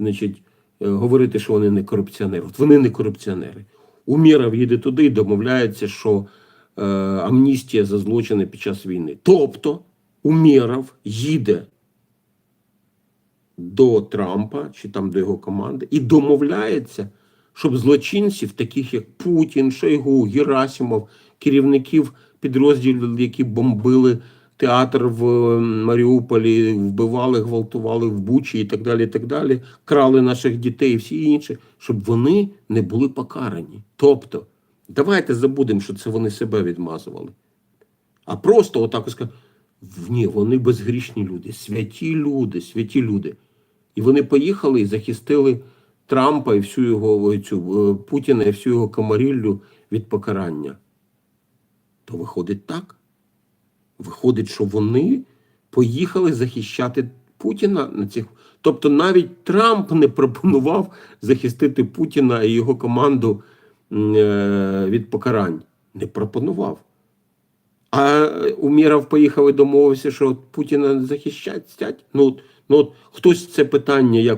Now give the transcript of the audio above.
значить, е, говорити, що вони не корупціонери. От вони не корупціонери. Умєров їде туди і домовляється, що е, амністія за злочини під час війни. Тобто Умєров їде до Трампа чи там до його команди і домовляється, щоб злочинців, таких як Путін, Шойгу, Герасимов, керівників підрозділів, які бомбили театр в Маріуполі, вбивали, гвалтували в Бучі і так далі, і так далі, крали наших дітей і всі інші, щоб вони не були покарані. Тобто, давайте забудемо, що це вони себе відмазували. А просто отак ось сказати, ні, вони безгрішні люди, святі люди, святі люди. І вони поїхали і захистили Трампа і всю його цю, е, Путіна і всю його камаріллю від покарання. То виходить так. Виходить, що вони поїхали захищати Путіна на цих. Тобто навіть Трамп не пропонував захистити Путіна і його команду е, від покарань. Не пропонував. А Уміров поїхав і домовився, що Путіна захищать. Ну, ну от хтось це питання як